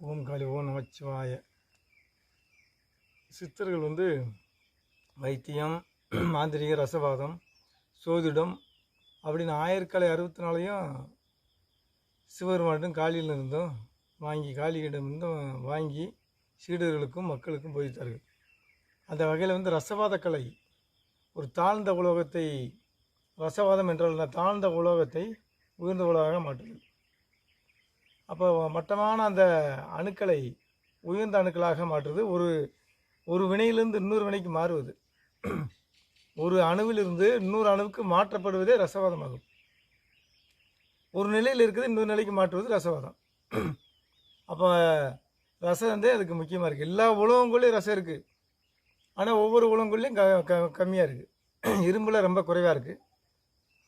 ஓம் காளி ஓம் நமச்சிவாய. சித்தர்கள் வந்து வைத்தியம் மாந்திரிக ரசவாதம் சோதிடம் அப்படின்னு ஆயிரக்கலை அறுபத்தி நாலையும் சிவபெருமாட்டும் காளியில் இருந்தும் வாங்கி காளியிடமிருந்தும் வாங்கி சீடர்களுக்கும் மக்களுக்கும் போதித்தார்கள். அந்த வகையில் வந்து ரசவாத கலை ஒரு தாழ்ந்த உலோகத்தை ரசவாதம் என்றால் தாழ்ந்த உலோகத்தை உயர்ந்த உலகமாக மாட்டுது அப்போ மட்டமான அந்த அணுக்களை உயர்ந்த அணுக்களாக மாற்றுது ஒரு ஒரு வினையிலிருந்து இன்னொரு வினைக்கு மாறுவது. ஒரு அணுவிலிருந்து இன்னொரு அணுவுக்கு மாற்றப்படுவதே ரசவாதமாகும். ஒரு நிலையில் இருக்குது இன்னொரு நிலைக்கு மாற்றுவது ரசவாதம். அப்போ ரசம் வந்து அதுக்கு முக்கியமாக இருக்குது எல்லா உலகங்கள்லேயும் ரசம் இருக்குது ஆனால் ஒவ்வொரு உலகங்கள்லேயும் க க கம்மியாக இருக்குது இரும்பில் ரொம்ப குறைவாக இருக்குது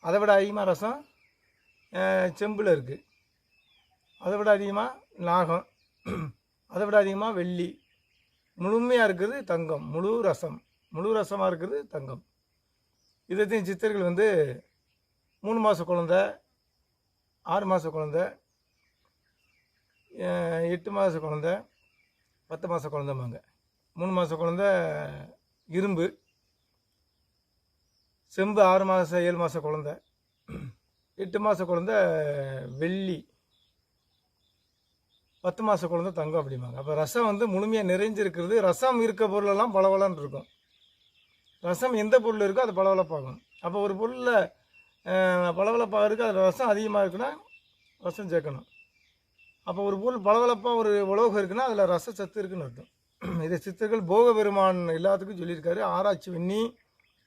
அதை விட அதிகமாக ரசம் செம்பில் இருக்குது அதை விட அதிகமாக நாகம். அதை விட அதிகமாக வெள்ளி. முழுமையாக இருக்கிறது தங்கம். முழு ரசம். முழு ரசமாக இருக்குது தங்கம். இதைத்தையும் சித்தர்கள் வந்து மூணு மாத குழந்த ஆறு மாத குழந்த எட்டு மாத குழந்த பத்து மாத குழந்தைம்பாங்க. மூணு மாத குழந்த இரும்பு செம்பு ஆறு மாதம் ஏழு மாத குழந்த. எட்டு மாத குழந்த வெள்ளி. பத்து மாத குழந்தை தங்கம் அப்படிம்பாங்க. அப்போ ரசம் வந்து முழுமையாக நிறைஞ்சிருக்கிறது ரசம் இருக்க பொருளெல்லாம் பளபளன்னு இருக்கும். ரசம் எந்த பொருள் இருக்கோ அது பளபளப்பாகும். அப்போ ஒரு பொருளில் பளபளப்பாக இருக்குது அதில் ரசம் அதிகமாக இருக்குன்னா ரசம் சேர்க்கணும். அப்போ ஒரு பொருள் பளபளப்பாக ஒரு உலோகம் இருக்குன்னா அதில் ரச சத்து இருக்குன்னு அர்த்தம். இதை சித்தர்கள் போக பெருமான் எல்லாத்துக்கும் சொல்லியிருக்காரு. ஆராய்ச்சி பண்ணி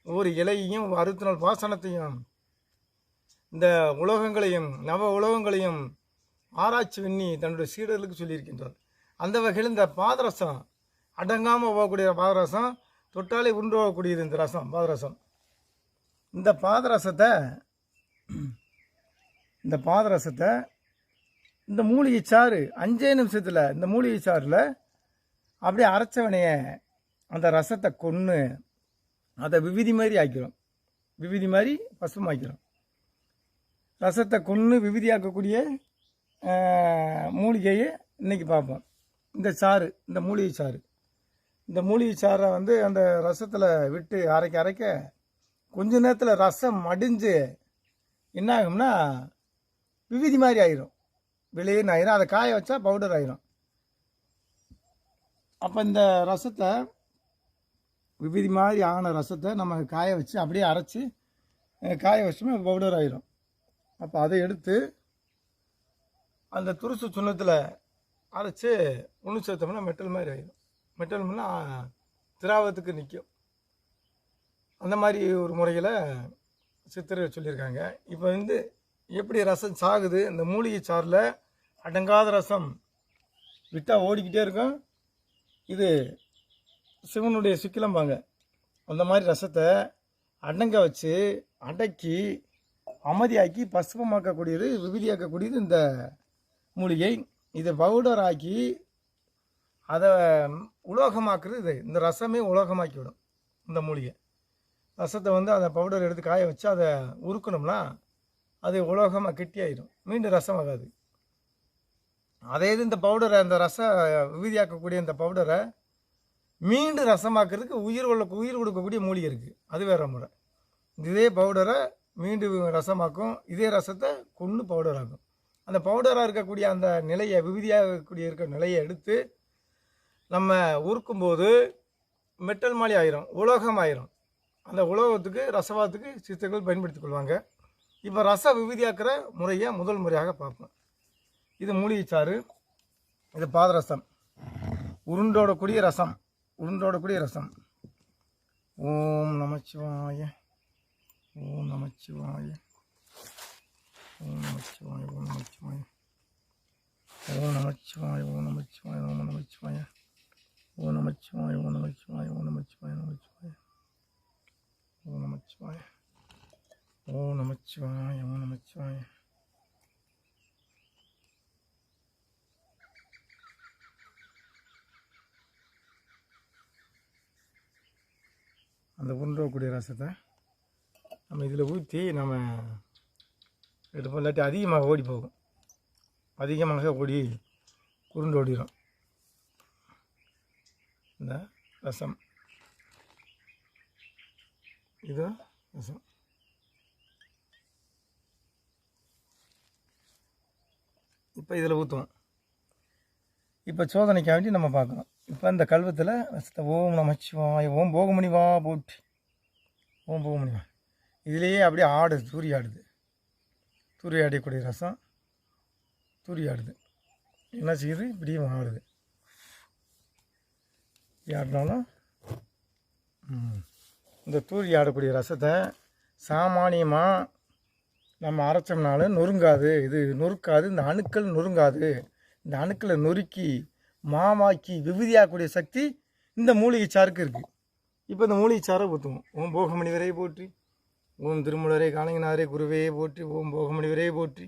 ஒவ்வொரு இலையையும் அறுத்து நாள் பாசனத்தையும் இந்த உலோகங்களையும் நவ உலோகங்களையும் ஆராய்ச்சி பண்ணி தன்னுடைய சீடர்களுக்கு சொல்லியிருக்கின்றார். அந்த வகையில் இந்த பாதரசம் அடங்காமல் போகக்கூடிய பாதரசம் தொட்டாலே உண்டு போகக்கூடியது இந்த ரசம் பாதரசம். இந்த பாதரசத்தை இந்த பாதரசத்தை இந்த மூலிகை சாறு அஞ்சே நிமிஷத்தில் இந்த மூலிகை சாறில் அப்படியே அரைச்சவனைய அந்த ரசத்தை கொன்று அதை விவிதி மாதிரி ஆக்கிறோம் விவிதி மாதிரி பசுமாக்கிறோம் ரசத்தை கொன்று விவிதியாக்கக்கூடிய மூலிகையை இன்றைக்கி பார்ப்போம். இந்த சாறு இந்த மூலிகை சாறு. இந்த மூலிகை சாறை வந்து அந்த ரசத்தில் விட்டு அரைக்க அரைக்க கொஞ்ச நேரத்தில் ரசம் மடிஞ்சு என்ன ஆகும்னா விவிதி மாதிரி ஆயிரும். வெளியேன்னு ஆயிரும்? அதை காய வச்சா பவுடர் ஆயிரும். அப்போ இந்த ரசத்தை விவிதி மாதிரி ஆன ரசத்தை நம்ம காய வச்சு அப்படியே அரைச்சி காய வச்சோம்னா பவுடர் ஆயிரும். அப்போ அதை எடுத்து அந்த துருசு சுண்ணத்தில் அரைச்சி ஒன்று சேர்த்தோம்னா மெட்டல் மாதிரி ஆயிடும். மெட்டல்னா திராவத்துக்கு நிற்கும் அந்த மாதிரி ஒரு முறையில் சித்திரை சொல்லியிருக்காங்க. இப்போ வந்து எப்படி ரசம் சாகுது? இந்த மூலிகை சாரில் அடங்காத ரசம் விட்டால் ஓடிக்கிட்டே இருக்கும். இது சிவனுடைய சிக்கிலம்பாங்க. அந்த மாதிரி ரசத்தை அடங்க வச்சு அடக்கி அமைதியாக்கி பசுபமாக்கக்கூடியது விபதியாக்கக்கூடியது இந்த மூலிகை இதை பவுடர் ஆக்கி அதை உலோகமாக்குறது இது. இந்த ரசமே உலோகமாக்கி விடும் இந்த மூலிகை. ரசத்தை வந்து அந்த பவுடர் எடுத்து காய வச்சு அதை உருக்கணும்னா அது உலோகமாக கெட்டியாயிடும் மீண்டும் ரசம் ஆகாது அதே இது இந்த பவுடரை அந்த ரச விபதியாக்கக்கூடிய இந்த பவுடரை மீண்டும் ரசமாக்குறதுக்கு உயிர் உள்ள உயிர் கொடுக்கக்கூடிய மூலிகை இருக்குது அது வேறு முறை. இதே பவுடரை மீண்டும் ரசமாக்கும். இதே ரசத்தை கொன்று பவுடர் ஆகும். அந்த பவுடராக இருக்கக்கூடிய அந்த நிலையை விபதியாகக்கூடிய இருக்க நிலையை எடுத்து நம்ம உருக்கும்போது மெட்டல் மாதிரி ஆயிரும் உலோகம் ஆயிரும். அந்த உலோகத்துக்கு ரசவாதத்துக்கு சித்தர்கள் பயன்படுத்திக் கொள்வாங்க. இப்போ ரச விபதியாக்குற முறையை முதல் முறையாக பார்ப்போம். இது மூலிகைச்சாறு இது பாதரசம். உருண்டோடக்கூடிய ரசம் உருண்டோடக்கூடிய ரசம். ஓம் நமச்சிவாய ஓம் நமச்சிவாய. ஓம் நமச்சிவாய ஓம் நமச்சிவாய ஓம் நமச்சிவாய ஓம் நமச்சிவாய ஓம் நமச்சிவாய ஓம் நமச்சிவாய ஓம் நமச்சிவாய ஓம் நமச்சிவாய நமச்சிவாய ஓம் நமச்சிவாய ஓம் நமச்சிவாய ஓம் நமச்சிவாய அந்த உருண்டக்கூடிய ரசத்தை? நம்ம இதில் ஊற்றி நம்ம எடுப்போம் இல்லாட்டி அதிகமாக ஓடி போகும். அதிகமாக ஓடி குருண்டு ஓடிடும் இந்த ரசம். இது ரசம். இப்போ இதில் ஊற்றுவோம் இப்போ சோதனைக்காக வேண்டி நம்ம பார்க்கணும். இப்போ இந்த கல்வத்தில் ரசத்தை ஓம் நமச்சிவாய ஓம் போகமணி வா போட்டி ஓம் போகமணி வா. இதுலேயே அப்படியே ஆடுது தூரி ஆடுது. தூரி ரசம் தூரி ஆடுது என்ன செய்யுது? இப்படியும் ஆடுது யாருனாலும் ஆடினாலும் ம். இந்த தூரி ஆடக்கூடிய ரசத்தை சாமானியமாக நம்ம அரைச்சோம்னாலும் நொறுங்காது. இது நொறுக்காது. இந்த அணுக்கள் நொறுங்காது. இந்த அணுக்களை நொறுக்கி மாமாக்கி விபதியாகக்கூடிய சக்தி இந்த மூலிகை சாருக்கு இருக்குது இப்போ இந்த மூலிகை சாரை ஊற்றுவோம் ஓம் போகமணி வரை போற்றி. ஓம் திருமலரே காலங்கினாரே குருவே போற்றி. ஓம் போகமணிவரே போற்றி.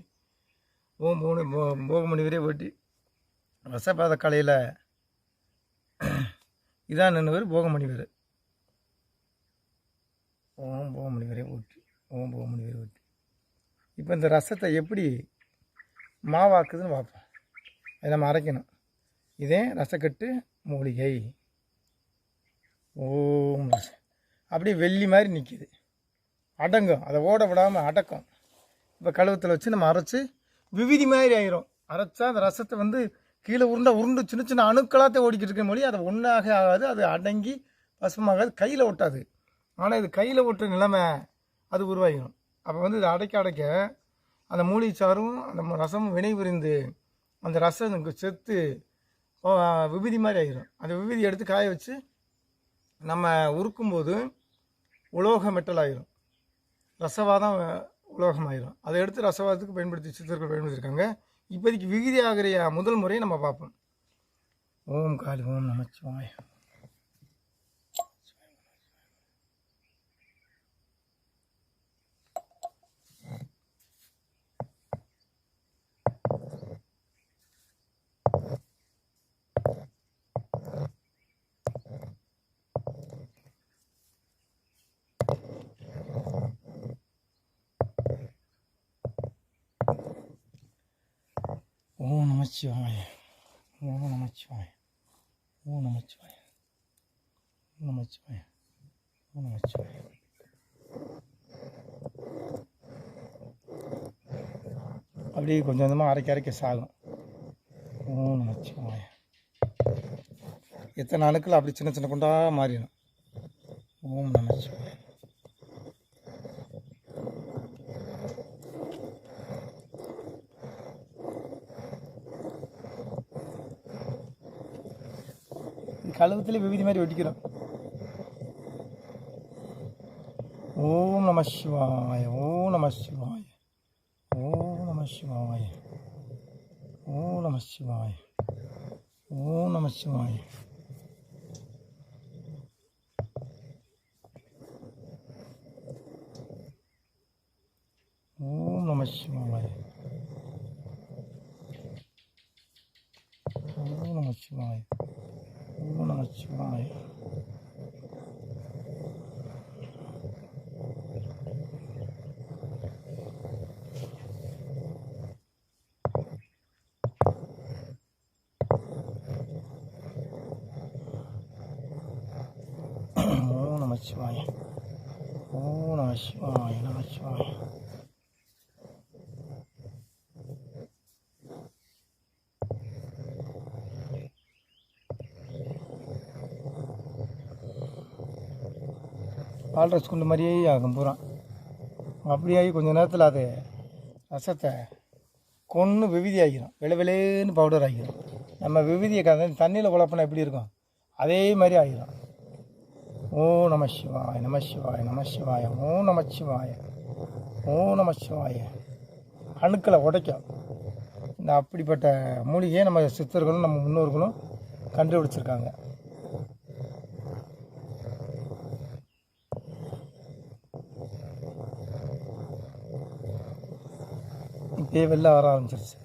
ஓம் போன போ வரை போற்றி. ரசபாத கலையில் இதான் நின்றவர் போகமணிவர் ஓம் போகமணிவரே போற்றி. ஓம் போகமணிவரே போற்றி. இப்போ இந்த ரசத்தை எப்படி மாவாக்குதுன்னு பார்ப்போம். அதை நம்ம அரைக்கணும். இதே ரசக்கட்டு மூலிகை. ஓம் அப்படியே வெள்ளி மாதிரி நிற்கிது அடங்கும். அதை ஓட விடாமல் அடக்கும். இப்போ கழுவத்தில் வச்சு நம்ம அரைச்சி விவிதி மாதிரி ஆயிரும். அரைச்சா அந்த ரசத்தை வந்து கீழே உருண்டை உருண்டு சின்ன சின்ன அணுக்களாக ஓடிக்கிட்டு இருக்க மொழி அது ஒன்றாக ஆகாது அது அடங்கி பசுமாகாது கையில் ஒட்டாது. ஆனால் இது கையில் ஒட்டுற நிலைமை அது உருவாகிடும் அப்போ வந்து இதை அடைக்க அடைக்க அந்த மூலிகை சாரும் அந்த ரசமும் வினை புரிந்து அந்த ரசம் செத்து விபதி மாதிரி ஆகிடும் அந்த விபதி எடுத்து காய வச்சு நம்ம உருக்கும்போது உலோக மெட்டல் ஆகிரும் ரசவாதம் உலோகமாயிரும். அதை எடுத்து ரசவாதத்துக்கு பயன்படுத்தி சித்தர்கள் பயன்படுத்தியிருக்காங்க இப்போதைக்கு விகுதி ஆகிற முதல் முறையை நம்ம பார்ப்போம். ஓம் காலி ஓம் நமச்சிவாய ஓ நமச்சிவாய. ஓ நமச்சிவாய. ஓ நமச்சிவாய. ஓ நமச்சிவாய. ஓ நமச்சிவாய. அப்படியே கொஞ்சம் கொஞ்சமாக அரைக்க அரைக்க சாகும். ஓ நமச்சிவாய. எத்தனை அணுக்கள் அப்படி சின்ன சின்ன குண்டாக மாறிடும். ஓம் நமச்சிவாய. கழுத்துல விபதி மாதிரி ஒட்டிக்கிறோம். ஓம் நம சிவாய ஓம் நம சிவாய ஓம் நம சிவாய ஓம் நம சிவாய ஓம் நம சிவாய. ஓம் நம சிவாய ஓம் நம சிவாய. この一番い。பால்ரஸ் குண்டு மாதிரியே ஆகும் பூரா. அப்படியாகி கொஞ்ச நேரத்தில் அது ரசத்தை கொன்று விவிதி ஆகிரும். விலை விலைன்னு பவுடர் ஆகிரும். நம்ம விவிதியை கதை தண்ணியில் குழப்பினா எப்படி இருக்கும்? அதே மாதிரி ஆகிரும். ஓ நம சிவாய நம சிவாய நம சிவாய ஓ நம சிவாய ஓ நம சிவாய. அணுக்களை உடைக்கும். இந்த அப்படிப்பட்ட மூலிகையை நம்ம சித்தர்களும் நம்ம முன்னோர்களும் கண்டுபிடிச்சிருக்காங்க. வெளில வர ஆரம்பிச்சிருச்சு.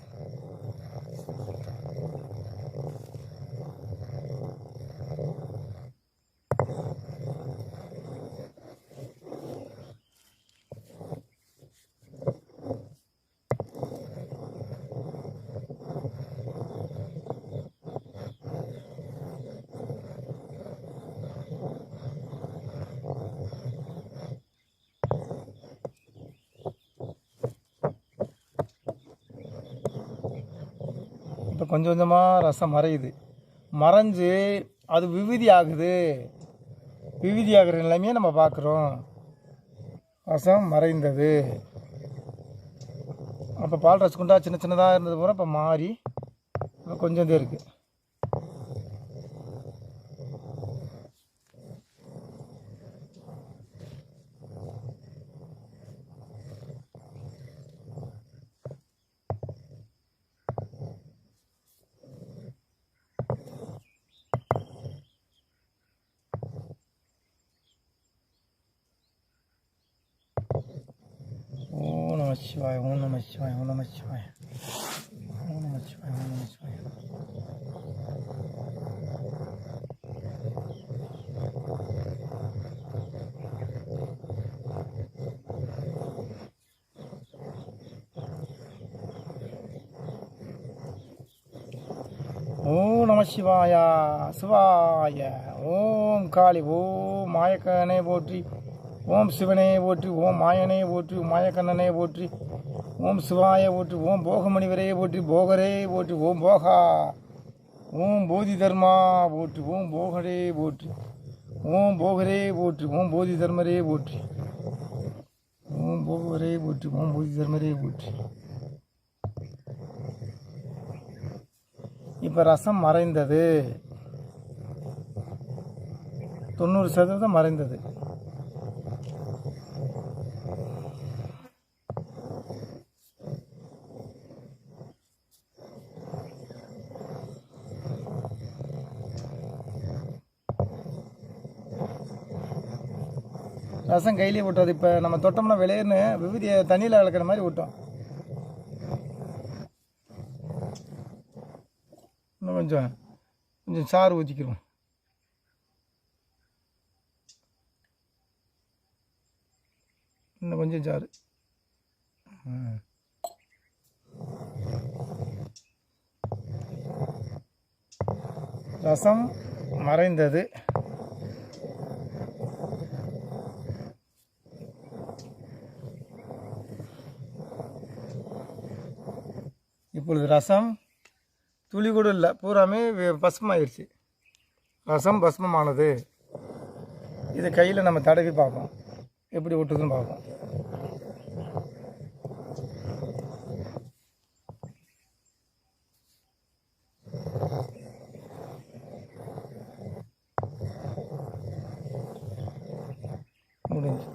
கொஞ்சம் கொஞ்சமாக ரசம் மறையுது. மறைஞ்சு அது விவிதி ஆகுது விவிதி ஆகிற நிலைமையை நம்ம பார்க்குறோம். ரசம் மறைந்தது. அப்போ பால் ரசகுண்டா சின்ன சின்னதாக இருந்தது பூரா இப்போ மாறி இப்போ கொஞ்சம் இது இருக்குது ஓம் நம சிவாய ஓம் நம சிவாய ஓம் நம சிவாய ஓம் நம சிவாய ஓம் நம சிவாய ஓம் நம சிவாய சிவாய ஓம் காளி ஓம் மாயக்கனே போற்றி ஓம் சிவனே போற்றி ஓம் மாயனே போற்றி மாயக்கண்ணனே போற்றி ஓம் சிவாய போற்றி ஓம் போகமணிவரே போற்றி போகரே போற்றி ஓம் போகா ஓம் போதி தர்மா போற்றி ஓம் போகரே போற்றி ஓம் போகரே போற்றி ஓம் போதி தர்மரே போற்றி ஓம் போகவரே போற்றி ஓம் போதி தர்மரே போற்றி இப்போ ரசம் மறைந்தது தொண்ணூறு சதவீதம் மறைந்தது ரசம் கையிலே விட்டுறது இப்போ நம்ம தொட்டோம்னா விளையர்னு விபூதியை தண்ணியில் கலக்கிற மாதிரி விட்டோம் இன்னும் கொஞ்சம் கொஞ்சம் சாறு ஊற்றிக்கிறோம் இன்னும் கொஞ்சம் சாறு. ரசம் மறைந்தது. இப்பொழுது ரசம் துளி கூட இல்லை பூராமே பசுமாயிருச்சு. ரசம் பஸ்மமானது இதை கையில் நம்ம தடவி பார்ப்போம். எப்படி ஒட்டுதுன்னு பார்ப்போம் முடிஞ்சு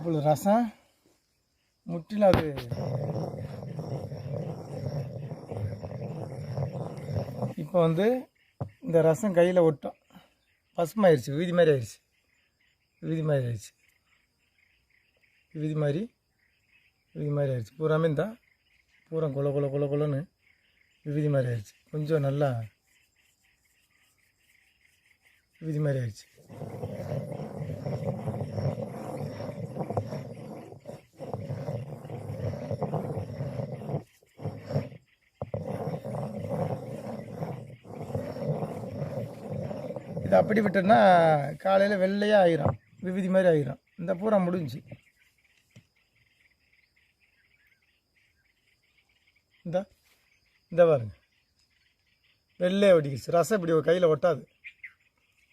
இப்பொழுது ரசம்? முற்றிலும் அது இப்போ வந்து இந்த ரசம் கையில் ஒட்டும். பசுமாயிருச்சு வீதி மாதிரி ஆயிடுச்சு வீதி மாதிரி ஆயிடுச்சு வீதி மாதிரி விதி மாதிரி ஆயிடுச்சு பூராமே இந்த பூரா கொல கொல கொல கொலன்னு விதி மாதிரி ஆயிடுச்சு கொஞ்சம் நல்லா விதி மாதிரி ஆயிடுச்சு இது அப்படி விட்டோன்னா காலையில் வெள்ளையாக ஆயிரும். விவிதி மாதிரி ஆயிரும். இந்த பூரா முடிஞ்சு. இந்த இந்த பாருங்க. வெள்ளையாக ஒட்டிக்கிச்சு ரசம் இப்படி கையில் ஒட்டாது.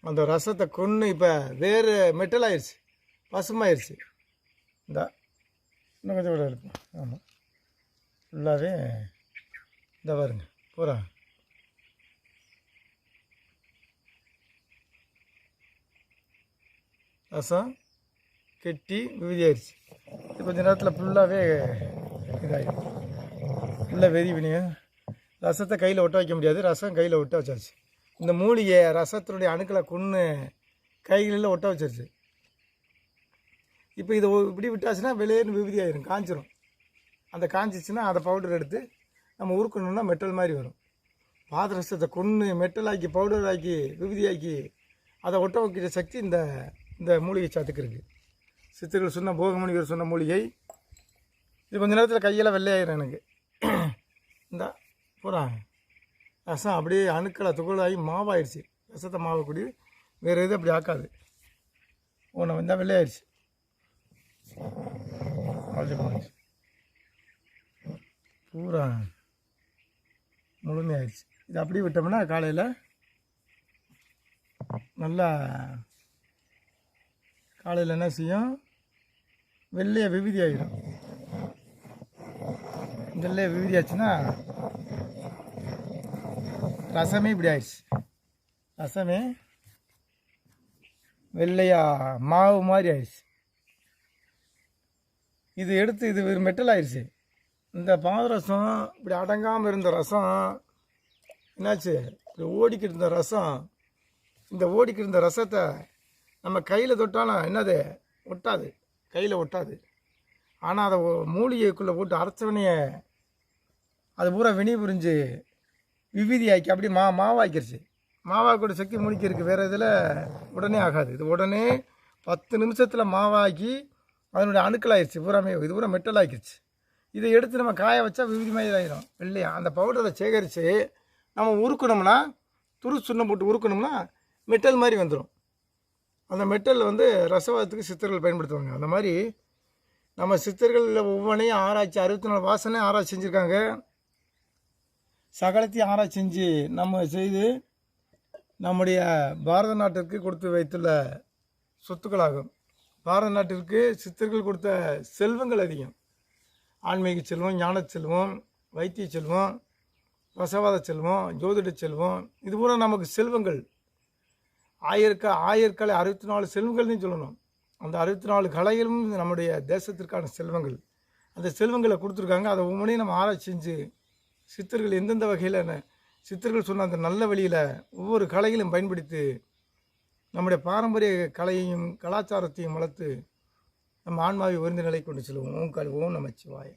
அந்த ரசத்தை கொன்று இப்போ வேறு மெட்டல் ஆயிடுச்சு பசுமாயிருச்சு. இந்த இன்னும் கொஞ்சம் கூட இருக்கும் ஆமாம் ஃபுல்லாகவே இந்த பாருங்க. பூரா ரசம் கெட்டி விபதியாயிருச்சு இது கொஞ்ச நேரத்தில் ஃபுல்லாகவே இதாகிடும் ஃபுல்லாக வெறி பண்ணிங்க ரசத்தை கையில் ஒட்ட வைக்க முடியாது. ரசம் கையில் ஒட்ட வச்சாச்சு. இந்த மூலிகை ரசத்தினுடைய அணுக்களை கொன்று கைகளில் ஒட்ட வச்சிருச்சு. இப்போ இதை இப்படி விட்டாச்சுன்னா வெளியேன்னு விபதி ஆயிரும் காஞ்சிரும். அந்த காஞ்சிச்சுன்னா அதை பவுடர் எடுத்து நம்ம உருக்கணும்னா மெட்டல் மாதிரி வரும். பாதரசத்தை கொன்று மெட்டலாக்கி பவுடராக்கி விபூதியாக்கி அதை ஒட்ட வைக்கிற சக்தி இந்த இந்த மூலிகை சாத்துக்கு இருக்குது சித்தர்கள் சொன்ன போகமணிகர் சொன்ன மூலிகை. இது கொஞ்ச நேரத்தில் கையெல்லாம் வெள்ளையாயிரும் எனக்கு. இந்த பூரா ரசம் அப்படியே அணுக்களை துகளாகி மாவாயிடுச்சு. ரசத்தை மாவை கூடி வேறு எதுவும் அப்படி ஆக்காது. ஒன்று வந்தால் வெள்ளையாயிடுச்சு. பூரா முழுமையாயிடுச்சு. இது அப்படியே விட்டோம்னா காலையில் நல்லா காலையில் என்ன செய்யும்? வெள்ளையை விபூதி ஆகிடும் வெள்ளைய விபூதி ஆச்சுன்னா ரசமே இப்படி ஆயிடுச்சு. ரசமே வெள்ளையா மாவு மாதிரி ஆயிடுச்சு. இது எடுத்து இது மெட்டல் ஆயிடுச்சு. இந்த பாதரசம் இப்படி அடங்காமல் இருந்த ரசம் என்னாச்சு? இப்படி ஓடிக்கிட்டு இருந்த ரசம் இந்த ஓடிக்கிட்டு இருந்த ரசத்தை நம்ம கையில் தொட்டாலும் என்னது? ஒட்டாது. கையில் ஒட்டாது. ஆனால் அதை மூலிகைக்குள்ளே போட்டு அரைச்சவனையே அது பூரா வினி புரிஞ்சு விவிதி ஆக்கி அப்படியே மா மாவாக்கிருச்சு. மாவாக்கூட சக்தி மூலிகை இருக்குது வேறு இதில் உடனே ஆகாது. இது உடனே பத்து நிமிஷத்தில் மாவாக்கி அதனுடைய அணுக்களாயிருச்சு. பூராமே இது பூரா மெட்டல் ஆக்கிருச்சு இதை எடுத்து நம்ம காய வச்சா விவிதி மாதிரி ஆயிரும். இல்லையா? அந்த பவுடரை சேகரித்து நம்ம உருக்கணும்னா துரு சுண்ணம் போட்டு உருக்கணும்னா மெட்டல் மாதிரி வந்துடும் அந்த மெட்டல் வந்து ரசவாதத்துக்கு சித்தர்கள் பயன்படுத்துவாங்க. அந்த மாதிரி நம்ம சித்தர்களில் ஒவ்வொன்றையும் ஆராய்ச்சி அறுபத்தி நாலு வாசனை ஆராய்ச்சி செஞ்சுருக்காங்க. சகலத்தையும் ஆராய்ச்சி செஞ்சு நம்ம செய்து நம்முடைய பாரத நாட்டிற்கு கொடுத்து வைத்துள்ள சொத்துக்களாகும். பாரத நாட்டிற்கு சித்தர்கள் கொடுத்த செல்வங்கள் அதிகம். ஆன்மீக செல்வம் ஞான செல்வம் வைத்திய செல்வம் ரசவாத செல்வம் ஜோதிட செல்வம் இது பூரா நமக்கு செல்வங்கள். ஆயிரக்க ஆயிரக்கலை அறுபத்தி நாலு செல்வங்கள்னு சொல்லணும். அந்த அறுபத்தி நாலு கலைகளும் நம்முடைய தேசத்திற்கான செல்வங்கள். அந்த செல்வங்களை கொடுத்துருக்காங்க. அதை ஒவ்வொன்றையும் நம்ம ஆராய்ச்சி செஞ்சு சித்தர்கள் எந்தெந்த வகையில் சித்தர்கள் சொன்ன அந்த நல்ல வழியில் ஒவ்வொரு கலைகளையும் பயன்படுத்தி நம்முடைய பாரம்பரிய கலையையும் கலாச்சாரத்தையும் வளர்த்து நம்ம ஆன்மாவை உயர்ந்த நிலை கொண்டு செல்வோம் ஓம் கல் ஓம் நமச்சிவாய.